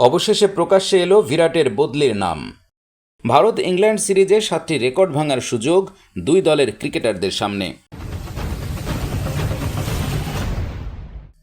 অবশেষে প্রকাশ্যে এলো বিরাটের বদলির নাম। ভারত ইংল্যান্ড সিরিজে সাতটি রেকর্ড ভাঙার সুযোগ দুই দলের ক্রিকেটারদের সামনে।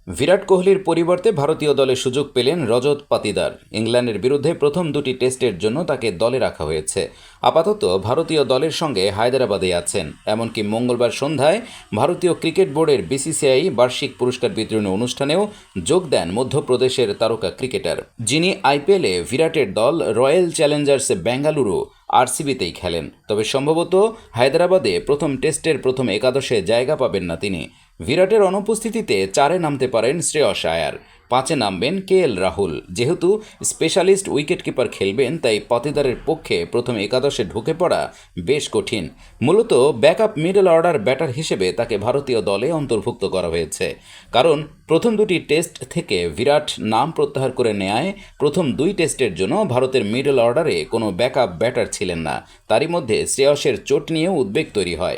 বিরাট কোহলির পরিবর্তে ভারতীয় দলে সুযোগ পেলেন রজত পাতিদার। ইংল্যান্ডের বিরুদ্ধে প্রথম দুটি টেস্টের জন্য তাকে দলে রাখা হয়েছে। আপাতত ভারতীয় দলের সঙ্গে হায়দ্রাবাদে আছেন। এমনকি মঙ্গলবার সন্ধ্যায় ভারতীয় ক্রিকেট বোর্ডের বিসিসিআই বার্ষিক পুরস্কার বিতরণী অনুষ্ঠানেও যোগ দেন মধ্যপ্রদেশের তারকা ক্রিকেটার। যিনি আইপিএলে বিরাটের দল রয়্যাল চ্যালেঞ্জার্স বেঙ্গালুরু আরসিবিতেই খেলেন। তবে সম্ভবত হায়দ্রাবাদে প্রথম টেস্টের প্রথম একাদশে জায়গা পাবেন না তিনি। বিরাটের অনুপস্থিতিতে চারে নামতে পারেন শ্রেয়স আয়ার। পাঁচে নামবেন কে এল রাহুল। যেহেতু স্পেশালিস্ট উইকেটকিপার খেলবেন, তাই পাতিদারের পক্ষে প্রথম একাদশে ঢুকে পড়া বেশ কঠিন। মূলত ব্যাকআপ মিডল অর্ডার ব্যাটার হিসেবে তাকে ভারতীয় দলে অন্তর্ভুক্ত করা হয়েছে। কারণ প্রথম দুটি টেস্ট থেকে বিরাট নাম প্রত্যাহার করে নেয় প্রথম দুই টেস্টের জন্য ভারতের মিডল অর্ডারে কোনো ব্যাকআপ ব্যাটার ছিলেন না। তারই মধ্যে শ্রেয়সের চোট নিয়েও উদ্বেগ তৈরি হয়।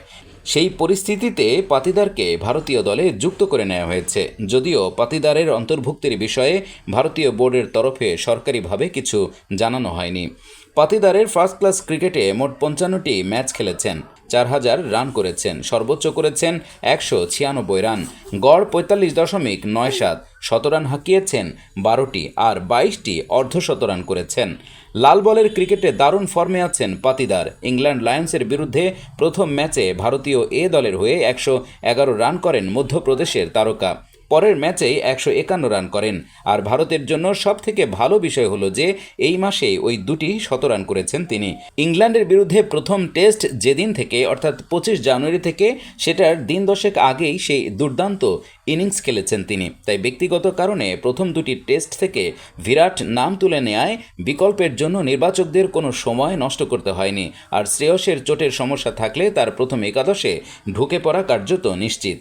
সেই পরিস্থিতিতে পাতিদারকে ভারতীয় দলে যুক্ত করে নেওয়া হয়েছে। যদিও পাতিদারের অন্তর্ভুক্তির বিষয়ে ভারতীয় বোর্ডের তরফে সরকারিভাবে কিছু জানানো হয়নি। পাতিদারের ফার্স্ট ক্লাস ক্রিকেটে মোট পঞ্চান্নটি ম্যাচ খেলেছেন। চার হাজার রান করেছেন। সর্বোচ্চ করেছেন একশো ছিয়ানব্বই রান। গড় পঁয়তাল্লিশ দশমিক নয় সাত। শতরান হাঁকিয়েছেন বারোটি আর বাইশটি অর্ধশতরান করেছেন। লাল বলের ক্রিকেটে দারুণ ফর্মে আছেন পাতিদার। ইংল্যান্ড লায়ন্সের বিরুদ্ধে প্রথম ম্যাচে ভারতীয় এ দলের হয়ে একশো এগারো রান করেন মধ্যপ্রদেশের তারকা। পরের ম্যাচেই একশো একান্ন রান করেন। আর ভারতের জন্য সবথেকে ভালো বিষয় হলো যে, এই মাসেই ওই দুটি শতরান করেছেন তিনি। ইংল্যান্ডের বিরুদ্ধে প্রথম টেস্ট যেদিন থেকে, অর্থাৎ পঁচিশ জানুয়ারি থেকে, সেটার দিন দশেক আগেই সেই দুর্দান্ত ইনিংস খেলেছেন তিনি। তাই ব্যক্তিগত কারণে প্রথম দুটি টেস্ট থেকে বিরাট নাম তুলে নেয় বিকল্পের জন্য নির্বাচকদের কোনো সময় নষ্ট করতে হয়নি। আর শ্রেয়সের চোটের সমস্যা থাকলে তার প্রথম একাদশে ঢুকে পড়া কার্যত নিশ্চিত।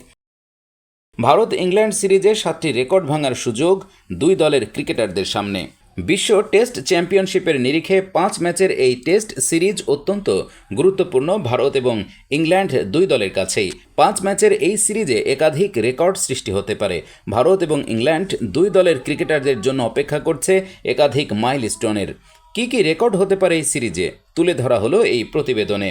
ভারত ইংল্যান্ড সিরিজে সাতটি রেকর্ড ভাঙার সুযোগ দুই দলের ক্রিকেটারদের সামনে। বিশ্ব টেস্ট চ্যাম্পিয়নশিপের নিরিখে পাঁচ ম্যাচের এই টেস্ট সিরিজ অত্যন্ত গুরুত্বপূর্ণ ভারত এবং ইংল্যান্ড দুই দলের কাছেই। পাঁচ ম্যাচের এই সিরিজে একাধিক রেকর্ড সৃষ্টি হতে পারে। ভারত এবং ইংল্যান্ড দুই দলের ক্রিকেটারদের জন্য অপেক্ষা করছে একাধিক মাইলস্টোনের। কী কী রেকর্ড হতে পারে এই সিরিজে? তুলে ধরা হলো এই প্রতিবেদনে।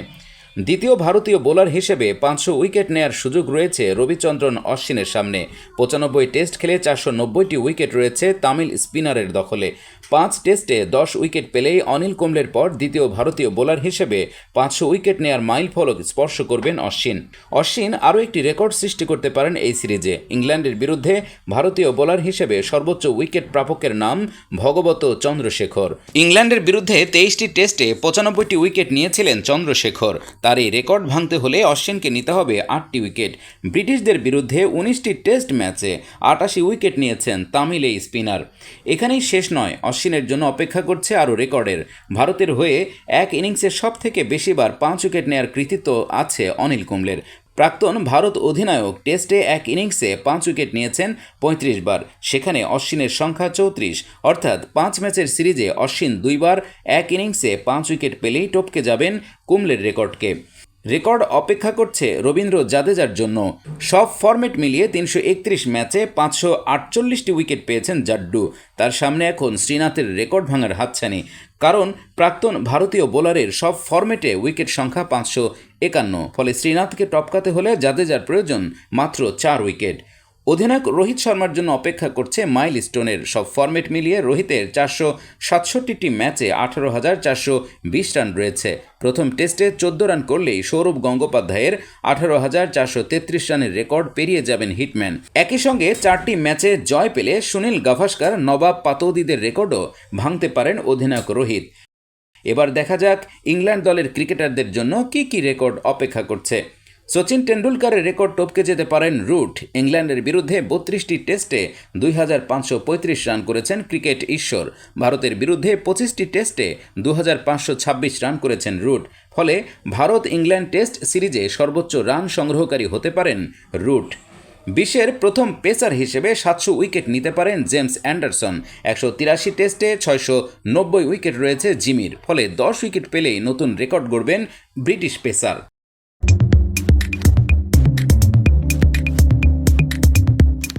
দ্বিতীয় ভারতীয় বোলার হিসেবে পাঁচশো উইকেট নেয়ার সুযোগ রয়েছে রবিচন্দ্রন অশ্বিনের সামনে। পঁচানব্বই টেস্ট খেলে চারশো নব্বইটি উইকেট রয়েছে তামিল স্পিনারের দখলে। পাঁচ টেস্টে দশ উইকেট পেলেই অনিল কুম্বলের পর দ্বিতীয় ভারতীয় বোলার হিসেবে পাঁচশো উইকেট নেয়ার মাইল ফলক স্পর্শ করবেন অশ্বিন। অশ্বিন আরও একটি রেকর্ড সৃষ্টি করতে পারেন এই সিরিজে। ইংল্যান্ডের বিরুদ্ধে ভারতীয় বোলার হিসেবে সর্বোচ্চ উইকেট প্রাপকের নাম ভগবত চন্দ্রশেখর। ইংল্যান্ডের বিরুদ্ধে তেইশটি টেস্টে পঁচানব্বইটি উইকেট নিয়েছিলেন চন্দ্রশেখর। তার এই রেকর্ড ভাঙতে হলে অশ্বিনকে নিতে হবে আটটি উইকেট। ব্রিটিশদের বিরুদ্ধে উনিশটি টেস্ট ম্যাচে আটাশি উইকেট নিয়েছেন তামিল এই স্পিনার। এখানেই শেষ নয়, অশ্বিনের জন্য অপেক্ষা করছে আরও রেকর্ডের। ভারতের হয়ে এক ইনিংসে সব থেকে বেশিবার পাঁচ উইকেট নেয়ার কৃতিত্ব আছে অনিল কুম্বলের। প্রাক্তন ভারত অধিনায়ক টেস্টে এক ইনিংসে পাঁচ উইকেট নিয়েছেন পঁয়ত্রিশ বার। সেখানে অশ্বিনের সংখ্যা চৌত্রিশ। অর্থাৎ পাঁচ ম্যাচের সিরিজে অশ্বিন দুইবার, এক ইনিংসে পাঁচ উইকেট পেলেই টপকে যাবেন কুমলের রেকর্ডকে। রেকর্ড অপেক্ষা করছে রবীন্দ্র জাদেজার জন্য। সব ফর্মেট মিলিয়ে তিনশো একত্রিশ ম্যাচে পাঁচশো আটচল্লিশটি উইকেট পেয়েছেন জাড্ডু। তার সামনে এখন শ্রীনাথের রেকর্ড ভাঙার হাতছানি। কারণ প্রাক্তন ভারতীয় বোলারের সব ফর্মেটে উইকেট সংখ্যা পাঁচশো একান্ন। ফলে শ্রীনাথকে টপকাতে হলে জাদেজার প্রয়োজন মাত্র চার উইকেট। অধিনায়ক রোহিত শর্মার জন্য অপেক্ষা করছে মাইল স্টোনের সব ফরম্যাট মিলিয়ে রোহিতের চারশো সাতষট্টিটি ম্যাচে আঠারো হাজার চারশো বিশ রান রয়েছে। প্রথম টেস্টে চোদ্দ রান করলেই সৌরভ গঙ্গোপাধ্যায়ের আঠারো হাজার চারশো তেত্রিশ রানের রেকর্ড পেরিয়ে যাবেন হিটম্যান। একই সঙ্গে চারটি ম্যাচে জয় পেলে সুনীল গাভাস্কার, নবাব পাতৌদিদের রেকর্ডও ভাঙতে পারেন অধিনায়ক রোহিত। এবার দেখা যাক ইংল্যান্ড দলের ক্রিকেটারদের জন্য কি কি রেকর্ড অপেক্ষা করছে। সচিন টেন্ডুলকারের রেকর্ড টপকে যেতে পারেন রুট। ইংল্যান্ডের বিরুদ্ধে বত্রিশটি টেস্টে দুই হাজার পাঁচশো পঁয়ত্রিশ রান করেছেন ক্রিকেট ঈশ্বর। ভারতের বিরুদ্ধে পঁচিশটি টেস্টে দু হাজার পাঁচশো ছাব্বিশ রান করেছেন রুট। ফলে ভারত ইংল্যান্ড টেস্ট সিরিজে সর্বোচ্চ রান সংগ্রহকারী হতে পারেন রুট। বিশ্বের প্রথম পেসার হিসেবে সাতশো উইকেট নিতে পারেন জেমস অ্যান্ডারসন। একশো তিরাশি টেস্টে ছয়শো নব্বই উইকেট রয়েছে জিমির। ফলে দশ উইকেট পেলেই নতুন রেকর্ড গড়বেন ব্রিটিশ পেসার।